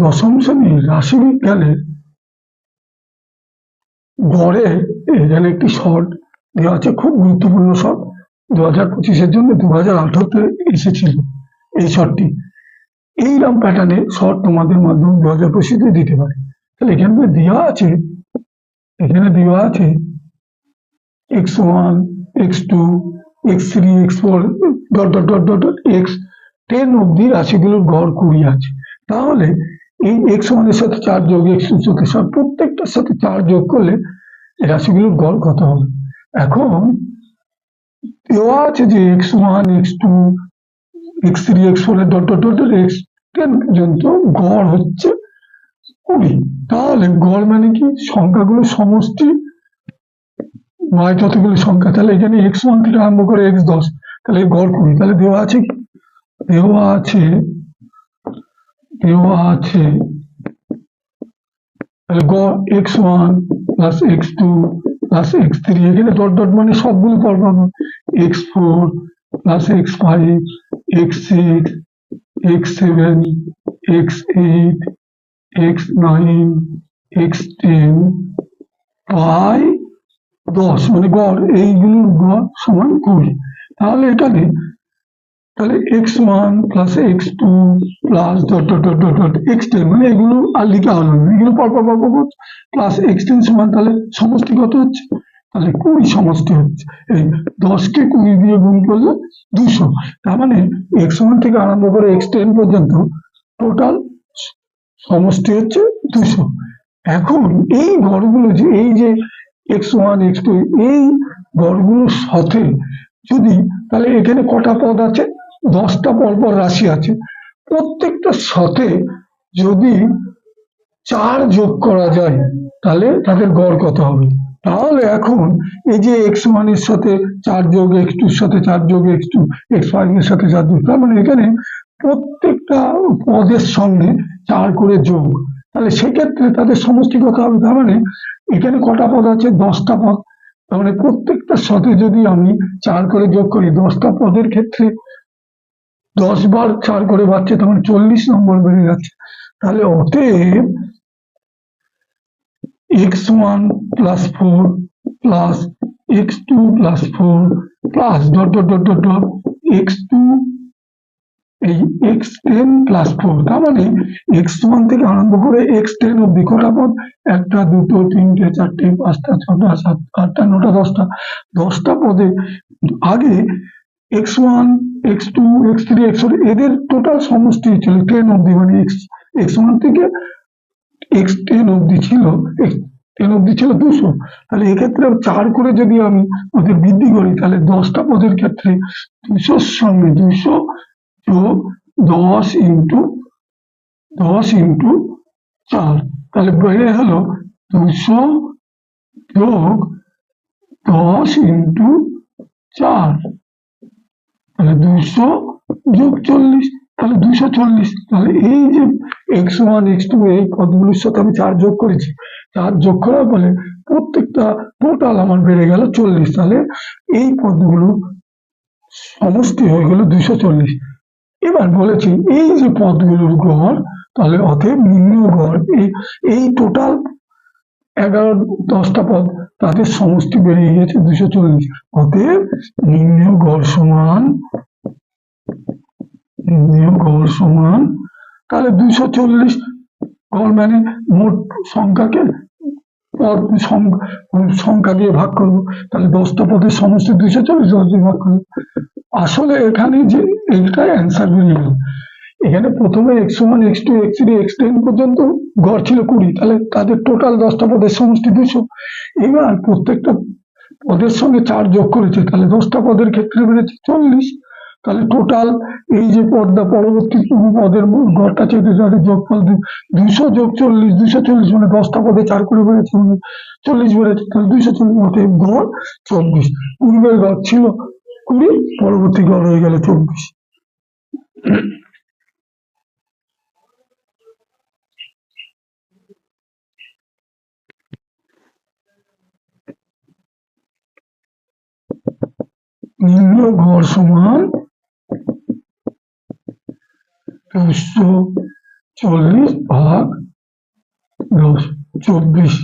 দশম শ্রেণির রাশিবিজ্ঞানের গড়ে এখানে একটি শর্ট দেওয়া আছে, খুব গুরুত্বপূর্ণ শর্ট দু হাজার পঁচিশের জন্য দু হাজার আঠারোতে এসেছিল এই শর্টটি। এইরকম প্যাটার্নে শর্ট তোমাদের মাধ্যমে দু হাজার পঁচিশে দিতে পারে। তাহলে এখানে দেওয়া আছে, এখানে দেওয়া আছে x one, x two, x three, x four, dot dot dot dot x ten অব্দি রাশিগুলোর গড় কুড়ি আছে। তাহলে এই এক্স ওয়ানের সাথে চার যোগ এক্স টু সাথে প্রত্যেকটার সাথে চার যোগ করলে রাশিগুলোর গড় কত হবে? এখন দেওয়া আছে যে x one x two x three x four dot dot dot x ten পর্যন্ত গড় হচ্ছে কুড়ি। তাহলে গড় মানে কি? সংখ্যাগুলো সমষ্টি নয় যতগুলো সংখ্যা, তাহলে এখানে এক্স ওয়ান থেকে আরম্ভ করে এক্স দশ, তাহলে গড় কুড়ি। তাহলে দেওয়া আছে দেওয়া আছে তাহলে গড় x one plus x two plus x three, এখানে ডট ডট মানে সবগুলো পর x four plus x five, x six, x seven, x eight, x nine, x ten by দশ। মানে গড়, এইগুলোর গড় সমান কুড়ি। তাহলে এখানে তাহলে x one plus x two plus dot dot dot dot dot x ten মানে এগুলো আর লিখা হলো না। এগুলো পর পর পর পর প্লাস এক্স টেন সমান তাহলে সমষ্টি কত হচ্ছে? তাহলে কুড়ি সমষ্টি হচ্ছে। এই দশকে কুড়ি দিয়ে গুণ করলে দুশো। তার মানে এক্স ওয়ান থেকে আরম্ভ করে এক্স টেন পর্যন্ত টোটাল সমষ্টি হচ্ছে দুশো। এখন এই গড়গুলো যে, এই যে এক্স ওয়ান এক্স টু এই গড়গুলোর সাথে যদি তাহলে এখানে কটা পদ আছে? দশটা পরপর রাশি আছে। প্রত্যেকটার সাথে যদি চার যোগ করা যায়, তাহলে তাদের গড় কত হবে? তাহলে এখন এই যে এক্স ওয়ানের সাথে চার যোগ এক্স টুর সাথে চার যোগ এক্স টু এক্স ফাইভের সাথে চার যোগ, তার মানে এখানে প্রত্যেকটা পদের সঙ্গে চার করে যোগ। তাহলে সেক্ষেত্রে তাদের সমষ্টি কত হবে? তার মানে এখানে কটা পদ আছে? দশটা পদ। তার মানে প্রত্যেকটার সাথে যদি আমি চার করে যোগ করি, দশটা পদের ক্ষেত্রে দশ বার চার করে বাড়ছে, তখন চল্লিশ নম্বর বেড়ে যাচ্ছে। তাহলে অতএব x one plus four plus x two plus four plus dot dot dot dot dot x two এই এক্স টেন প্লাস ফোর তার মানে এক্স ওয়ান থেকে আরম্ভ করে এক্স টেন অব্দি কটা পদ? একটা, দুটো, তিনটে, চারটে, পাঁচটা, ছটা, সাত, আটটা, নটা, দশটা। দশটা পদে আগে x one x two x three x four এদের টোটাল সমষ্টি ছিল টেন অব্দি মানে এক্স এক্স ওয়ান থেকে এক্স টেন অব্দি ছিল টেন অব্দি ছিল দুশো। তাহলে এক্ষেত্রে চার করে যদি আমি ওদের বৃদ্ধি করি, তাহলে দশটা পদের ক্ষেত্রে দুশোর সঙ্গে দুশো যোগ দশ ইন্টু দশ ইন্টু চার। তাহলে বেড়ে হলো দুশো যোগ দশ ইন্টু চার। তাহলে দুশো যোগ চল্লিশ, তাহলে দুশো চল্লিশ। তাহলে এই যে এক্স ওয়ান, এক্স টু, এই পদগুলোর সাথে আমি চার যোগ করেছি, চার যোগ করার ফলে প্রত্যেকটা টোটাল আমার বেড়ে গেল চল্লিশ। তাহলে এই পদগুলো সমষ্টি হয়ে গেল দুশো চল্লিশ। এবার বলেছি, এই যে পদগুলোর গড়, তাহলে অতএব নিম্ন গড়, এই টোটাল এগারো দশটা পদ তাদের সমষ্টি বেড়ে গিয়েছে দুশো চল্লিশ। অতএব নিম্ন গড় সমান, নিম্ন গড় সমান, তাহলে দুশো চল্লিশ গড় মানে মোট সংখ্যাকে সংখ্যা দিয়ে ভাগ করব। তাহলে দশটা পদের সমষ্টি দুশো চল্লিশ দিয়ে ভাগ করব। আসলে এখানে যে এইটাই অ্যান্সার বেরিয়ে গেল এখানে প্রথমে x one x two x three x ten পর্যন্ত গড় ছিল কুড়ি, তাহলে তাদের টোটাল দশটা পদের সমষ্টি দুশো। এবার প্রত্যেকটা পদের সঙ্গে চার যোগ করেছে, তাহলে দশটা পদের ক্ষেত্রে বেড়েছে চল্লিশ। তাহলে টোটাল এই যে পদটা পরবর্তী পদের গড়টা চেয়ে তাদের যোগফল দুশো যোগ চল্লিশ, দুশো চল্লিশ মানে দশটা পদে চার করে বেড়েছে মানে চল্লিশ বেড়েছে, তাহলে দুশো চল্লিশ অতএব গড় চব্বিশ। পূর্বের গড় ছিল কুড়ি, পরবর্তী গড় হয়ে গেল চব্বিশ। নিম্ন গড় সমান চল্লিশ ভাগ দশ চব্বিশ